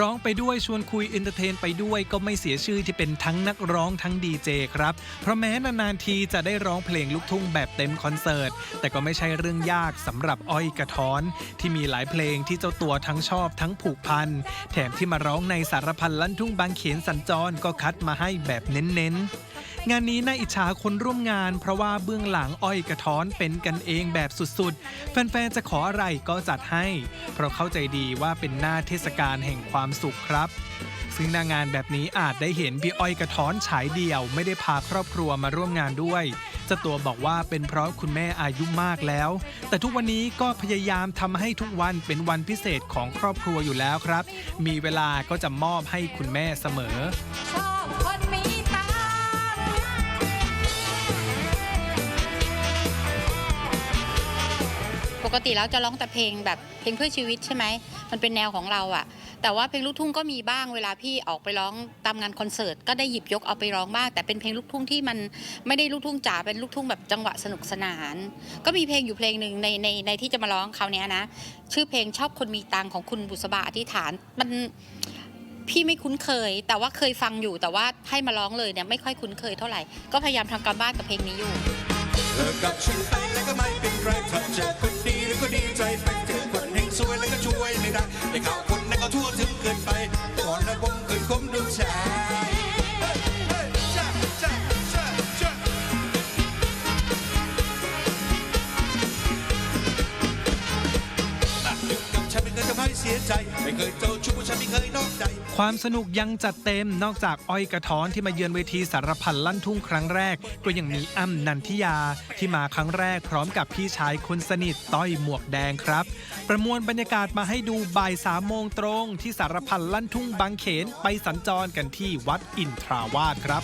ร้องไปด้วยชวนคุยเอนเตอร์เทนไปด้วยก็ไม่เสียชื่อที่เป็นทั้งนักร้องทั้งดีเจครับ เพราะแม้นานๆทีจะได้ร้องเพลงลูกทุ่งแบบเต็มคอนเสิร์ต แต่ก็ไม่ใช่เรื่องยากสำหรับอ้อยกระท้อน ที่มีหลายเพลงที่เจ้าตัวทั้งชอบทั้งผูกพัน แถมที่มาร้องในสารพันลั่นทุ่งบางเขนสัญจรก็คัดมาให้แบบเน้นๆ งานนี้น่าอิจฉาคนร่วมงาน เพราะว่าเบื้องหลังอ้อยกระท้อนเป็นกันเองแบบสุดๆ แฟนๆ จะขออะไรก็จัดให้ เพราะเข้าใจดีว่าเป็นหน้าเทศกาลแห่งความสุขครับ ซึ่งหน้างานแบบนี้อาจได้เห็นพี่อ้อยกระท้อนฉายเดี่ยว ไม่ได้พาครอบครัวมาร่วมงานด้วยเจ้าตัวบอกว่าเป็นเพราะคุณแม่อายุมากแล้ว แต่ทุกวันนี้ก็พยายามทำให้ทุกวันเป็นวันพิเศษของครอบครัวอยู่แล้วครับ มีเวลาก็จะมอบให้คุณแม่เสมอ ปกติแล้วจะร้องแต่เพลงแบบเพลงเพื่อชีวิตใช่ไหมมันเป็นแนวของเราอะแต่ว่าเพลงลูกทุ่งก็มีบ้างเวลาพี่ออกไปร้องตามงานคอนเสิร์ตก็ได้หยิบยกเอาไปร้องบ้างแต่เป็นเพลงลูกทุ่งที่มันไม่ได้ลูกทุ่งจ๋าเป็นลูกทุ่งแบบจังหวะสนุกสนาน ก็มีเพลงอยู่เพลงหนึ่งในในในที่จะมาร้องคราวนี้นะ ชื่อเพลงชอบคนมีตังของคุณบุษบาอธิษฐานมันพี่ไม่คุ้นเคย แต่ว่าเคยฟังอยู่แต่ว่าให้มาร้องเลยเนี่ยไม่ค่อยคุ้นเคยเท่าไหร่ก็พยายามทำการบ้านกับเพลงนี้อยู่เลิกกับฉันไปแล้วก็ไม่เป็นไรถ้าเจอ วยไม่ได้ไอ้ข่าวคนนั้นก็ทั่วถึงเกินไปก่อนระบมเคยคมดูชายเฮ้ยเฮ้ยจ้าจ้าจ้าจ้าอะเลิกกับฉันไม่เคยทำให้เสียใจ ไม่เคยเจ้าชู้ฉันไม่เคยนอกใจ ความสนุกยังจัดเต็มนอกจากอ้อยกระท้อนที่มาเยือนเวทีสารพันลั่นทุ่งครั้งแรก ก็ยังมีอ้ำนันทิยาที่มาครั้งแรกพร้อมกับพี่ชายคนสนิทต้อยหมวกแดงครับ ประมวลบรรยากาศมาให้ดูบ่ายสามโมงตรงที่สารพันลั่นทุ่งบางเขนไปสัญจรกันที่วัดอินทราวาสครับ